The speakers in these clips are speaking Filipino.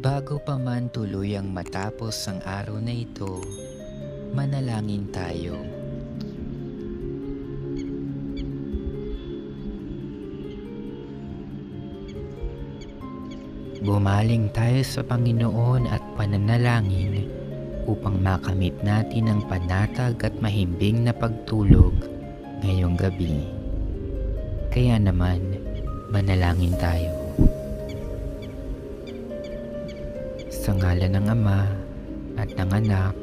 Bago pa man tuluyang matapos ang araw na ito, manalangin tayo. Bumaling tayo sa Panginoon at pananalangin upang makamit natin ang panatag at mahimbing na pagtulog ngayong gabi. Kaya naman, manalangin tayo. Sa ngalan ng Ama at ng Anak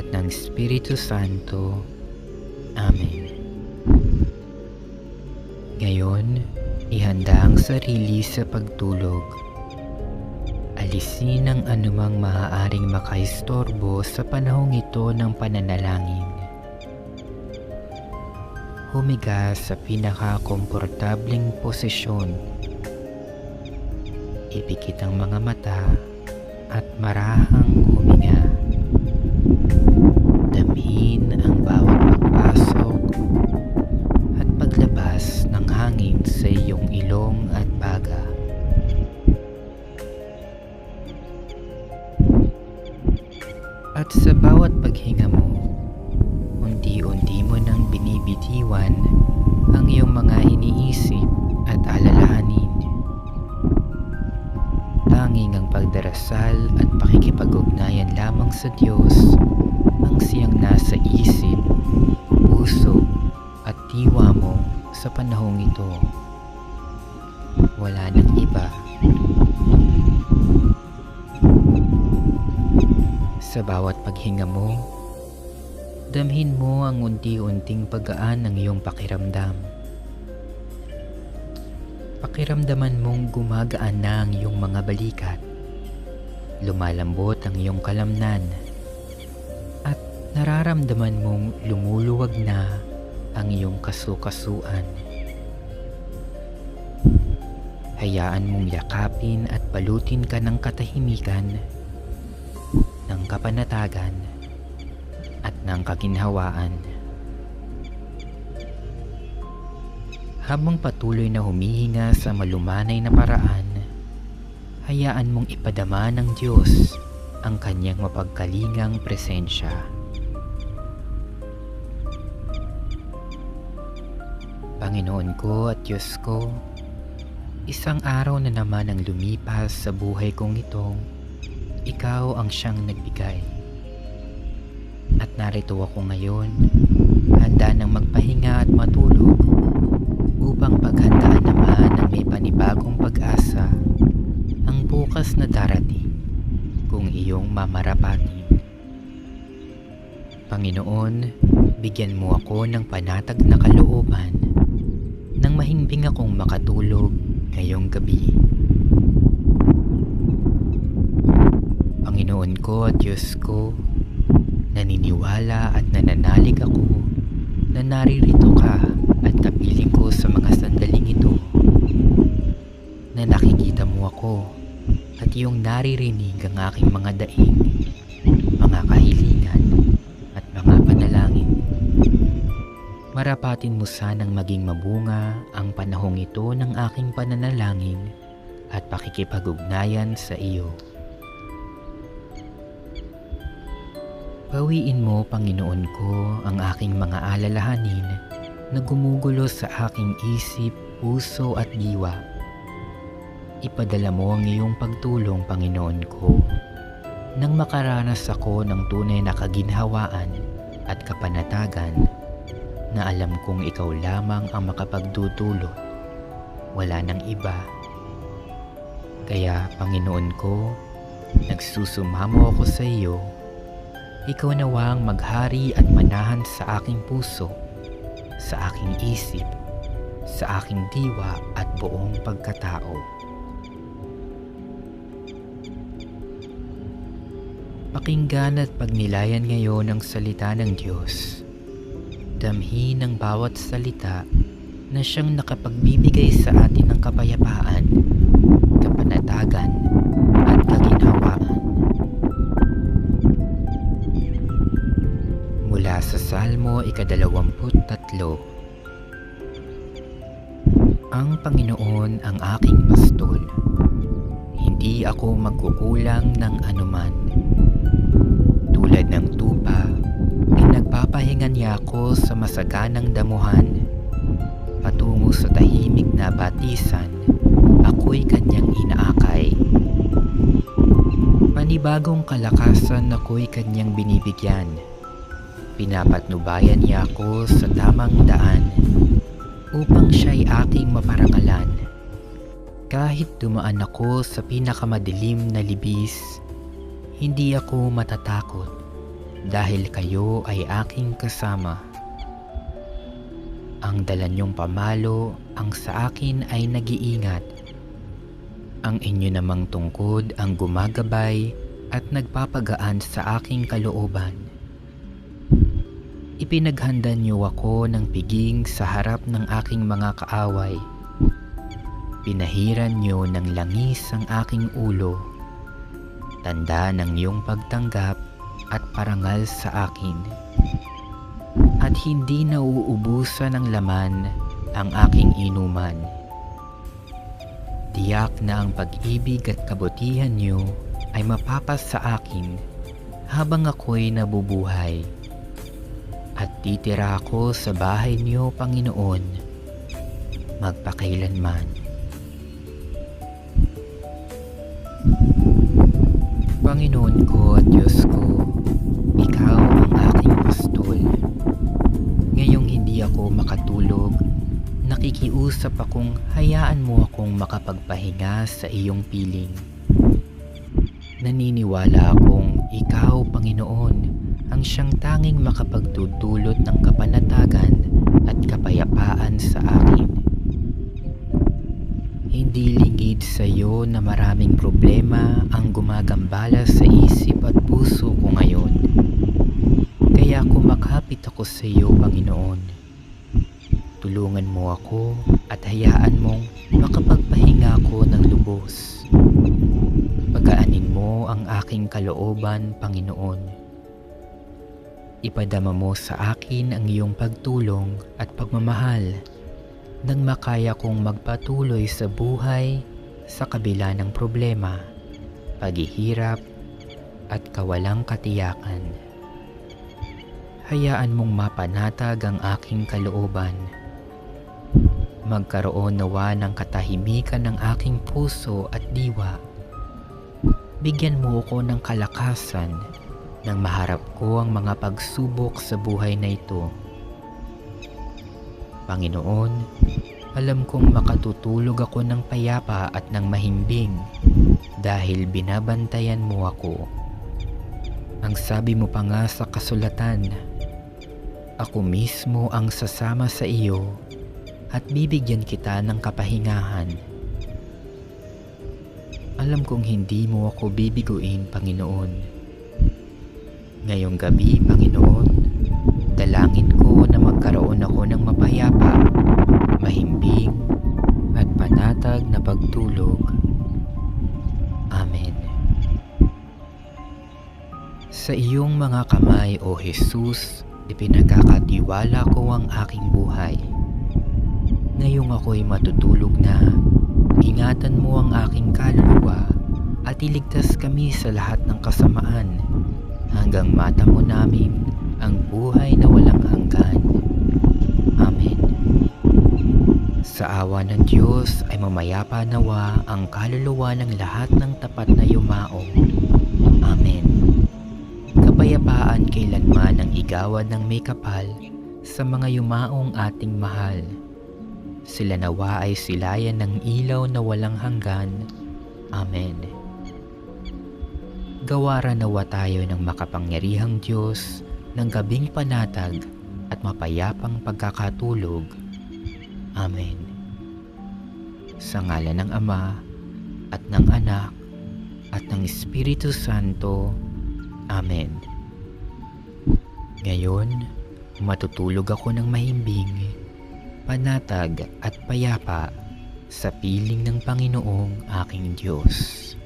at ng Espiritu Santo. Amen. Ngayon, ihanda ang sarili sa pagtulog. Alisin ang anumang maaaring makaistorbo sa panahong ito ng pananalangin. Humiga sa pinaka-komportableng posisyon. Ipikit ang mga mata at marahang huminga. Damhin ang bawat pagpasok at paglabas ng hangin sa iyong ilong at baga. At sa lamang sa Diyos ang siyang nasa isip, puso at diwa mo sa panahong ito. Wala nang iba. Sa bawat paghinga mo, damhin mo ang unti-unting paggaan ng iyong pakiramdam. Pakiramdaman mong gumagaan na ang iyong mga balikat. Lumalambot ang iyong kalamnan. At nararamdaman mong lumuluwag na ang iyong kasukasuan. Hayaan mong yakapin at balutin ka ng katahimikan, ng kapanatagan, at ng kaginhawaan. Habang patuloy na humihinga sa malumanay na paraan, hayaan mong ipadama ng Diyos ang kanyang mapagkalingang presensya. Panginoon ko at Diyos ko, isang araw na naman ang lumipas sa buhay kong ito, ikaw ang siyang nagbigay. At narito ako ngayon, handa ng magpahinga at matulog upang paghandaan naman ng may panibagong pag-asa bukas na darating kung iyong mamarapatin. Panginoon, bigyan mo ako ng panatag na kalooban nang mahimbing akong makatulog ngayong gabi. Panginoon ko at Diyos ko, naniniwala at nananalig ako na naririto ka at kapiling ko sa mga sandaling ito at iyong naririnig ang aking mga daing, mga kahilingan at mga panalangin. Marapatin mo sanang maging mabunga ang panahong ito ng aking pananalangin at pakikipag-ugnayan sa iyo. Pawiin mo, Panginoon ko, ang aking mga alalahanin na gumugulo sa aking isip, puso at diwa. Ipadala mo ang iyong pagtulong, Panginoon ko, nang makaranas ako ng tunay na kaginhawaan at kapanatagan na alam kong ikaw lamang ang makapagdudulot. Wala nang iba. Kaya, Panginoon ko, nagsusumamo ako sa iyo ikaw nawang maghari at manahan sa aking puso, sa aking isip, sa aking diwa at buong pagkatao. Pakinggan at pagnilayan ngayon ang salita ng Diyos. Damhin ng bawat salita na siyang nakapagbibigay sa atin ng kapayapaan, kapanatagan, at kaginhawaan. Mula sa Salmo ikadalawamput tatlo Ang Panginoon ang aking pastol. Hindi ako magkukulang ng anuman. Tulad ng tupa, pinagpapahinga niya ako sa masaganang damuhan. Patungo sa tahimik na batisan, ako'y kanyang inaakay. Panibagong kalakasan ako'y kanyang binibigyan. Pinapatnubayan niya ako sa tamang daan upang siya'y aking maparangalan. Kahit dumaan ako sa pinakamadilim na libis, hindi ako matatakot dahil kayo ay aking kasama. Ang dala niyong pamalo ang sa akin ay nag-iingat. Ang inyo namang tungkod ang gumagabay at nagpapagaan sa aking kalooban. Ipinaghanda niyo ako ng piging sa harap ng aking mga kaaway. Pinahiran niyo ng langis ang aking ulo. Tanda ng iyong pagtanggap at parangal sa akin. At hindi nauubusan ng laman ang aking inuman. Tiyak na ang pag-ibig at kabutihan niyo ay mapapas sa akin habang ako'y nabubuhay. At titira ako sa bahay niyo, Panginoon, magpakailanman. Panginoon ko at Diyos ko, Ikaw ang aking pastol. Ngayong hindi ako makatulog, nakikiusap akong hayaan mo akong makapagpahinga sa iyong piling. Naniniwala akong Ikaw, Panginoon, ang siyang tanging makapagdudulot ng kapanatagan at kapayapaan sa akin. Hindi sa iyo na maraming problema ang gumagambala sa isip at puso ko ngayon. Kaya kumakapit ako sa iyo, Panginoon. Tulungan mo ako at hayaan mong makapagpahinga ako ng lubos. Pagaanin mo ang aking kalooban, Panginoon. Ipadama mo sa akin ang iyong pagtulong at pagmamahal nang makaya kong magpatuloy sa buhay sa kabila ng problema, paghihirap at kawalang katiyakan. Hayaan mong mapanatag ang aking kalooban. Magkaroon nawa ng katahimikan ng aking puso at diwa. Bigyan mo ako ng kalakasan nang maharap ko ang mga pagsubok sa buhay na ito. Panginoon, alam kong makatutulog ako ng payapa at ng mahimbing dahil binabantayan mo ako. Ang sabi mo pa nga sa kasulatan, ako mismo ang sasama sa iyo at bibigyan kita ng kapahingahan. Alam kong hindi mo ako bibiguin, Panginoon. Ngayong gabi, Panginoon, panatag na pagtulog. Amen. Sa iyong mga kamay, O Jesus, ipinagkakatiwala ko ang aking buhay. Ngayong ako'y matutulog na, ingatan mo ang aking kaluluwa at iligtas kami sa lahat ng kasamaan hanggang mata mo namin ang buhay na walang hanggan. Amen. Sa awa ng Diyos ay mamayapa nawa ang kaluluwa ng lahat ng tapat na yumao. Amen. Kapayapaan kailanman ang igawad ng may kapal sa mga yumaong ating mahal. Sila nawa ay silayan ng ilaw na walang hanggan. Amen. Gawaran nawa tayo ng makapangyarihang Diyos ng gabing panatag at mapayapang pagkakatulog. Amen. Sa ngalan ng Ama at ng Anak at ng Espiritu Santo. Amen. Ngayon, matutulog ako ng mahimbing, panatag at payapa sa piling ng Panginoong aking Diyos.